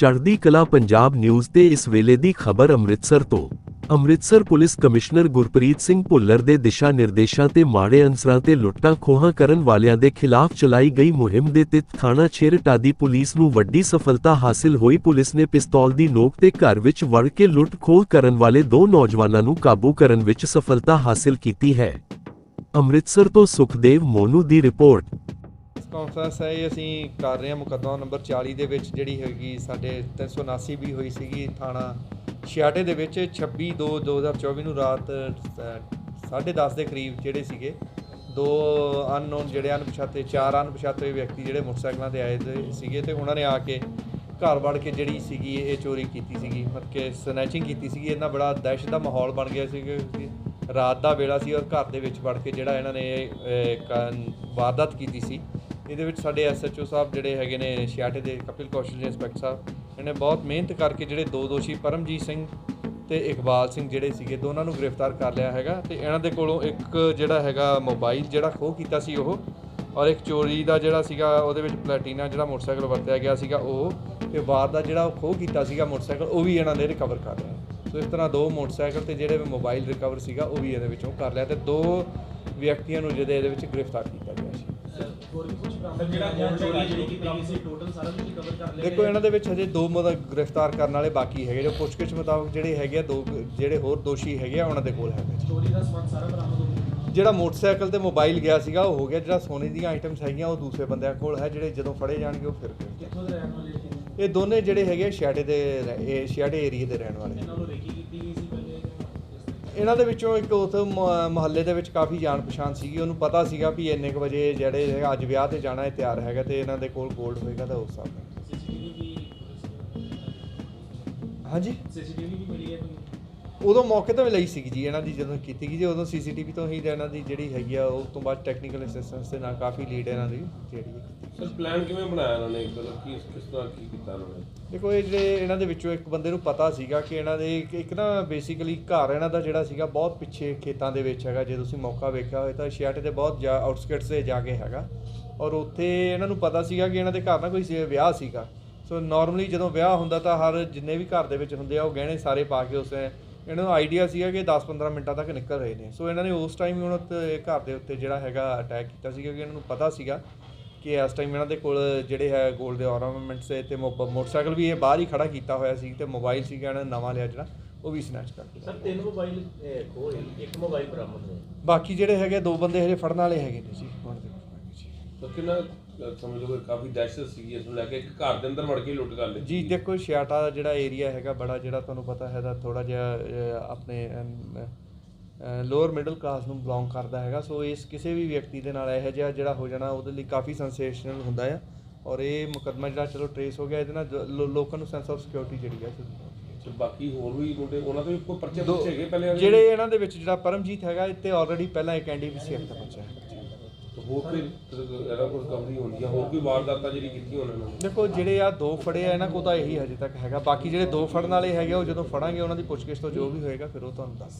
ਚੜ੍ਹਦੀ ਕਲਾ ਪੰਜਾਬ ਨਿਊਜ਼ ਤੇ ਇਸ ਵੇਲੇ ਦੀ ਖਬਰ ਅੰਮ੍ਰਿਤਸਰ ਤੋਂ। ਅੰਮ੍ਰਿਤਸਰ ਪੁਲਿਸ ਕਮਿਸ਼ਨਰ ਗੁਰਪ੍ਰੀਤ ਸਿੰਘ ਭੁੱਲਰ ਦੇ ਦਿਸ਼ਾ ਨਿਰਦੇਸ਼ਾਂ ਤੇ ਮਾੜੇ ਅਨਸਰਾਂ ਤੇ ਲੁੱਟਾਂ ਖੋਹਾਂ ਕਰਨ ਵਾਲਿਆਂ ਦੇ ਖਿਲਾਫ ਚਲਾਈ ਗਈ ਮੁਹਿੰਮ ਦੇ ਤਹਿਤ ਥਾਣਾ ਛੇਰਟਾ ਦੀ ਪੁਲਿਸ ਨੂੰ ਵੱਡੀ ਸਫਲਤਾ ਹਾਸਿਲ ਹੋਈ। ਪੁਲਿਸ ਨੇ ਪਿਸਤੌਲ ਦੀ ਨੋਕ ਤੇ ਘਰ ਵਿੱਚ ਵੜ ਕੇ ਲੁੱਟ ਖੋਹ ਕਰਨ ਵਾਲੇ ਦੋ ਨੌਜਵਾਨਾਂ ਨੂੰ ਕਾਬੂ ਕਰਨ ਵਿੱਚ ਸਫਲਤਾ ਹਾਸਿਲ ਕੀਤੀ ਹੈ। ਅੰਮ੍ਰਿਤਸਰ ਤੋਂ ਸੁਖਦੇਵ ਮੋਨੂ ਦੀ ਰਿਪੋਰਟ। ਕਾਨਫਰੰਸ ਹੈ ਇਹ ਅਸੀਂ ਕਰ ਰਹੇ ਹਾਂ ਮੁਕੱਦਮਾ ਨੰਬਰ 40 ਦੇ ਵਿੱਚ ਜਿਹੜੀ ਹੈਗੀ ਸਾਡੇ 379 ਵੀ ਹੋਈ ਸੀਗੀ ਥਾਣਾ ਛਿਆਟੇ ਦੇ ਵਿੱਚ 26 2 2024 ਨੂੰ ਰਾਤ 10:30 ਦੇ ਕਰੀਬ ਜਿਹੜੇ ਸੀਗੇ ਦੋ ਅਨਨੋਨ ਜਿਹੜੇ ਅਣਪਛਾਤੇ ਚਾਰ ਅਣਪਛਾਤੇ ਵਿਅਕਤੀ ਜਿਹੜੇ ਮੋਟਰਸਾਈਕਲਾਂ ਤੇ ਆਏ ਦੇ ਸੀਗੇ ਤੇ ਉਹਨਾਂ ਨੇ ਆ ਕੇ ਘਰ ਵੜ ਕੇ ਜਿਹੜੀ ਸੀਗੀ ਇਹ ਚੋਰੀ ਕੀਤੀ ਸੀਗੀ ਮਤਲਬ ਕਿ ਸਨੈਚਿੰਗ ਕੀਤੀ ਸੀਗੀ ਇਹਨਾਂ ਬੜਾ ਦਹਿਸ਼ਤ ਦਾ ਮਾਹੌਲ ਬਣ ਗਿਆ ਸੀ ਕਿ ਰਾਤ ਦਾ ਵੇਲਾ ਸੀ ਔਰ ਘਰ ਦੇ ਵਿੱਚ ਵੜ ਕੇ ਜਿਹੜਾ ਇਹਨਾਂ ਨੇ ਇਹ, ਕ- ਵਾਰਦਾਤ ਕੀਤੀ ਸੀ। ਇਹਦੇ ਵਿੱਚ ਸਾਡੇ ਐਸਐਚਓ ਸਾਹਿਬ ਜਿਹੜੇ ਹੈਗੇ ਨੇ ਛਿਆਟੇ ਦੇ ਕਪਿਲ ਕੌਸ਼ਲ ਜੀ, ਇੰਸਪੈਕਟਰ ਸਾਹਿਬ, ਇਹਨੇ ਬਹੁਤ ਮਿਹਨਤ ਕਰਕੇ ਜਿਹੜੇ ਦੋ ਦੋਸ਼ੀ ਪਰਮਜੀਤ ਸਿੰਘ ਤੇ ਇਕਬਾਲ ਸਿੰਘ ਜਿਹੜੇ ਸੀਗੇ, ਦੋਨਾਂ ਨੂੰ ਗ੍ਰਿਫਤਾਰ ਕਰ ਲਿਆ ਹੈਗਾ ਤੇ ਇਹਨਾਂ ਦੇ ਕੋਲੋਂ ਇੱਕ ਜਿਹੜਾ ਹੈਗਾ ਮੋਬਾਈਲ ਜਿਹੜਾ ਖੋਹ ਕੀਤਾ ਸੀ ਉਹ ਔਰ ਇੱਕ ਚੋਰੀ ਦਾ ਜਿਹੜਾ ਸੀਗਾ, ਉਹਦੇ ਵਿੱਚ ਪਲੈਟੀਨਾ ਜਿਹੜਾ ਮੋਟਰਸਾਈਕਲ ਵਰਤਿਆ ਗਿਆ ਸੀਗਾ ਉਹ ਤੇ ਬਾਰ ਦਾ ਜਿਹੜਾ ਉਹ ਖੋਹ ਕੀਤਾ ਸੀਗਾ ਮੋਟਰਸਾਈਕਲ, ਉਹ ਵੀ ਇਹਨਾਂ ਨੇ ਰਿਕਵਰ ਕਰ ਲਿਆ। ਸੋ ਇਸ ਤਰ੍ਹਾਂ ਦੋ ਮੋਟਰਸਾਈਕਲ ਤੇ ਜਿਹੜੇ ਮੋਬਾਈਲ ਰਿਕਵਰ ਸੀਗਾ, ਉਹ ਵੀ ਇਹਦੇ ਵਿੱਚੋਂ ਕਰ ਲਿਆ ਤੇ ਦੋ ਵਿਅਕਤੀਆਂ ਨੂੰ ਜਿਹਦੇ ਇਹਦੇ ਵਿੱਚ ਗ੍ਰਿਫਤਾਰ ਕੀਤਾ ਗਿਆ ਸੀ। ਦੇਖੋ ਇਹਨਾਂ ਦੇ ਵਿੱਚ ਹਜੇ ਦੋ ਮਤਲਬ ਗ੍ਰਿਫਤਾਰ ਕਰਨ ਵਾਲੇ ਬਾਕੀ ਹੈਗੇ ਜੋ ਪੁੱਛਗਿੱਛ ਮੁਤਾਬਕ ਜਿਹੜੇ ਹੈਗੇ ਆ ਦੋ ਜਿਹੜੇ ਹੋਰ ਦੋਸ਼ੀ ਹੈਗੇ ਆ ਉਹਨਾਂ ਦੇ ਕੋਲ ਹੈਗੇ ਚੋਰੀ ਦਾ ਸਮਾਨ ਸਾਰਾ ਬਰਾਮਦ ਹੋ ਗਿਆ। ਜਿਹੜਾ ਮੋਟਰਸਾਈਕਲ ਤੇ ਮੋਬਾਈਲ ਗਿਆ ਸੀਗਾ ਉਹ ਹੋ ਗਿਆ। ਜਿਹੜਾ ਸੋਨੇ ਦੀਆਂ ਆਈਟਮਸ ਹੈਗੀਆਂ ਉਹ ਦੂਸਰੇ ਬੰਦਿਆਂ ਕੋਲ ਹੈ ਜਿਹੜੇ ਜਦੋਂ ਫੜੇ ਜਾਣਗੇ ਉਹ ਫਿਰ। ਕਿੱਥੋਂ ਦੇ ਰਹਿਣ ਵਾਲੇ ਸੀ? ਇਹ ਦੋਨੇ ਜਿਹੜੇ ਹੈਗੇ ਆ ਛਿਆਟੇ ਦੇ ਇਹ ਛਿਆਟੇ ਏਰੀਏ ਦੇ ਰਹਿਣ ਵਾਲੇ। ਇਹਨਾਂ ਦੇ ਵਿੱਚੋਂ ਇੱਕ ਉਸ ਮੁਹੱਲੇ ਦੇ ਵਿੱਚ ਕਾਫੀ ਜਾਣ ਪਛਾਣ ਸੀਗੀ। ਉਹਨੂੰ ਪਤਾ ਸੀਗਾ ਵੀ ਇੰਨੇ ਕੁ ਵਜੇ ਜਿਹੜੇ ਅੱਜ ਵਿਆਹ ਤੇ ਜਾਣਾ ਇਹ ਤਿਆਰ ਹੈਗਾ ਤੇ ਇਹਨਾਂ ਦੇ ਕੋਲ 골ਡ ਹੋਏਗਾ ਤਾਂ ਉਸ ਹਿਸਾਬ ਨਾਲ। ਹਾਂਜੀ? ਸੀਸੀਟੀਵੀ ਵੀ ਮਿਲੀ ਹੈ ਕੋਈ ਉਦੋਂ ਮੌਕੇ ਤੇ ਵੀ ਲਈ ਸੀਗੀ ਜੀ ਇਹਨਾਂ ਦੀ ਜਦੋਂ ਕੀਤੀ ਗਈ ਜੀ ਉਦੋਂ ਸੀਸੀਟੀਵੀ ਤੋਂ ਹੀ ਇਹਨਾਂ ਦੀ ਜਿਹੜੀ ਹੈਗੀ ਆ ਉਸ ਤੋਂ ਬਾਅਦ ਟੈਕਨੀਕਲ ਅਸਿਸਟੈਂਸ ਦੇ ਨਾਲ ਕਾਫੀ ਲੀਡ ਇਹਨਾਂ ਦੀ ਜਿਹੜੀ ਹੈ ਸਰ ਪਲਾਨ ਕਿਵੇਂ ਬਣਾਇਆ ਇਹਨਾਂ ਨੇ? ਮਤਲਬ ਕੀ ਕਿਸ ਤਰ੍ਹਾਂ ਕੀ ਕੀਤਾ ਇਹਨਾਂ ਨੇ? ਦੇਖੋ ਇਹ ਜਿਹੜੇ ਇਹਨਾਂ ਦੇ ਵਿੱਚੋਂ ਇੱਕ ਬੰਦੇ ਨੂੰ ਪਤਾ ਸੀਗਾ ਕਿ ਇਹਨਾਂ ਦੇ ਇੱਕ- ਇੱਕ ਨਾ ਬੇਸਿਕਲੀ ਘਰ ਇਹਨਾਂ ਦਾ ਜਿਹੜਾ ਸੀਗਾ ਬਹੁਤ ਪਿੱਛੇ ਖੇਤਾਂ ਦੇ ਵਿੱਚ ਹੈਗਾ ਜੇ ਤੁਸੀਂ ਮੌਕਾ ਵੇਖਿਆ ਹੋਵੇ ਤਾਂ ਛਿਆਟੇ ਦੇ ਬਹੁਤ ਜਾ ਆਊਟਸਕਰਟਸ ਤੇ ਜਾ ਕੇ ਹੈਗਾ। ਔਰ ਉੱਥੇ ਇਹਨਾਂ ਨੂੰ ਪਤਾ ਸੀਗਾ ਕਿ ਇਹਨਾਂ ਦੇ ਘਰ ਨਾ ਕੋਈ ਸੀ- ਵਿਆਹ ਸੀਗਾ। ਸੋ ਨਾਰਮਲੀ ਜਦੋਂ ਵਿਆਹ ਹੁੰਦਾ ਤਾਂ ਹਰ ਜਿੰਨੇ ਵੀ ਘਰ ਦੇ ਵਿੱਚ ਹੁੰਦੇ ਆ ਉਹ ਗਹਿਣੇ ਸਾਰੇ ਪਾ ਕੇ ਉਸੇ ਇਹਨਾਂ ਨੂੰ ਆਈਡੀਆ ਸੀਗਾ ਕਿ 10-15 ਮਿੰਟਾਂ ਤੱਕ ਨਿਕਲ ਰਹੇ ਨੇ। ਸੋ ਇਹਨਾਂ ਨੇ ਉਸ ਟਾਈਮ ਹੀ ਉਹਨਾਂ ਉੱਤੇ ਘਰ ਦੇ ਉੱਤੇ ਜਿਹੜਾ ਹੈਗਾ ਅਟੈਕ ਕੀਤਾ ਸੀਗਾ ਕਿ ਇਹਨਾਂ ਨੂੰ ਪਤਾ ਸੀਗਾ ਕਿ ਇਸ ਟਾਈਮ ਇਹਨਾਂ ਦੇ ਕੋਲ ਜਿਹੜੇ ਹੈ 골ਡ ਦੇ ਆਰਨਾਮੈਂਟਸ ਤੇ ਮੋਟਰਸਾਈਕਲ ਵੀ ਇਹ ਬਾਹਰ ਹੀ ਖੜਾ ਕੀਤਾ ਹੋਇਆ ਸੀ ਤੇ ਮੋਬਾਈਲ ਸੀਗਾ ਇਹਨਾਂ ਨੇ ਨਵਾਂ ਲਿਆ ਜਿਹੜਾ ਉਹ ਵੀ ਸਨੈਚ ਕਰ ਲਿਆ ਸਰ ਤਿੰਨ ਮੋਬਾਈਲ ਖੋਏ ਇੱਕ ਮੋਬਾਈਲ ਬਰਾਮਦ ਹੋਇਆ। ਬਾਕੀ ਜਿਹੜੇ ਹੈਗੇ ਦੋ ਬੰਦੇ ਹਜੇ ਫੜਨ ਵਾਲੇ ਹੈਗੇ ਨੇ ਜੀ। ਤਾਂ ਕਿੰਨਾ ਅਹ, ਸਮਝ ਲਓ ਕਿ ਕਾਫੀ ਦਹਿਸ਼ਤ ਸੀਗੀ ਇਸ ਨੂੰ ਲੈ ਕੇ। ਇੱਕ ਘਰ ਦੇ ਅੰਦਰ ਵੜ ਕੇ ਹੀ ਲੁੱਟ ਕਰ ਲਈ। ਜੀ ਦੇਖੋ ਛਿਆਟਾ ਦਾ ਜਿਹੜਾ ਏਰੀਆ ਹੈਗਾ ਬੜਾ ਜਿਹੜਾ ਤੁਹਾਨੂੰ ਪਤਾ ਹੈ ਦਾ ਥੋੜਾ ਜਿਹਾ ਅਹ, ਆਪਣੇ ਲੋਅਰ ਮਿਡਲ ਕਲਾਸ ਨੂੰ ਬਿਲੋਂਗ ਕਰਦਾ ਹੈਗਾ। ਸੋ ਇਸ ਕਿਸੇ ਵੀ ਵਿਅਕਤੀ ਦੇ ਨਾਲ ਇਹੋ ਜਿਹਾ ਜਿਹੜਾ ਹੋ ਜਾਣਾ ਉਹਦੇ ਲਈ ਕਾਫੀ ਸੈਂਸੇਸ਼ਨਲ ਹੁੰਦਾ ਆ। ਔਰ ਇਹ ਮੁਕੱਦਮਾ ਜਿਹੜਾ ਚਲੋ ਟਰੇਸ ਹੋ ਗਿਆ ਇਹਦੇ ਨਾਲ ਜੋ- ਲੋ- ਲੋਕਾਂ ਨੂੰ ਸੈਂਸ ਆਫ ਸਿਕਿਉਰਿਟੀ ਜਿਹੜੀ ਹੈ ਤੇ ਬਾਕੀ ਹੋਰ ਵੀ ਮੁੰਡੇ ਉਹਨਾਂ ਤੋਂ ਵੀ ਕੋਈ ਪਰਚੇ ਦੋ- ਪੁੱਛੇ ਗਏ ਪਹਿਲੇ? ਜਿਹੜੇ ਇਹਨਾਂ ਦੇ ਵਿੱਚ ਜਿਹੜਾ ਪਰਮਜੀਤ ਹੈਗਾ ਇੱਥੇ ਆਲਰੇਡੀ ਪਹਿਲਾਂ ਇੱਕ ਐਨਡੀਪੀਸੀ ਐਕਟ ਦਾ ਬੱਚਾ ਹੈ। ਹੋਰ ਕੋਈ ਇਹਦਾ ਕੋਈ ਰਿਕਵਰੀ ਹੁੰਦੀ ਆ ਹੋਰ ਕੋਈ ਵਾਰਦਾਤਾਂ ਜਿਹੜੀ ਕੀਤੀ ਉਹਨਾਂ ਨੇ? ਦੇਖੋ, ਜਿਹੜੇ ਆ ਦੋ ਫੜੇ ਆ ਇਹਨਾਂ ਕੋਲ ਤਾਂ ਇਹੀ ਹਜੇ ਤੱਕ ਹੈਗਾ। ਬਾਕੀ ਜਿਹੜੇ ਦੋ ਫੜਨ ਵਾਲੇ ਹੈਗੇ ਉਹ ਜਦੋਂ ਫੜਾਂਗੇ, ਉਹਨਾਂ ਦੀ ਪੁੱਛਗਿੱਛ ਤੋਂ ਜੋ ਵੀ ਹੋਏਗਾ, ਫਿਰ ਉਹ ਤੁਹਾਨੂੰ ਦੱਸ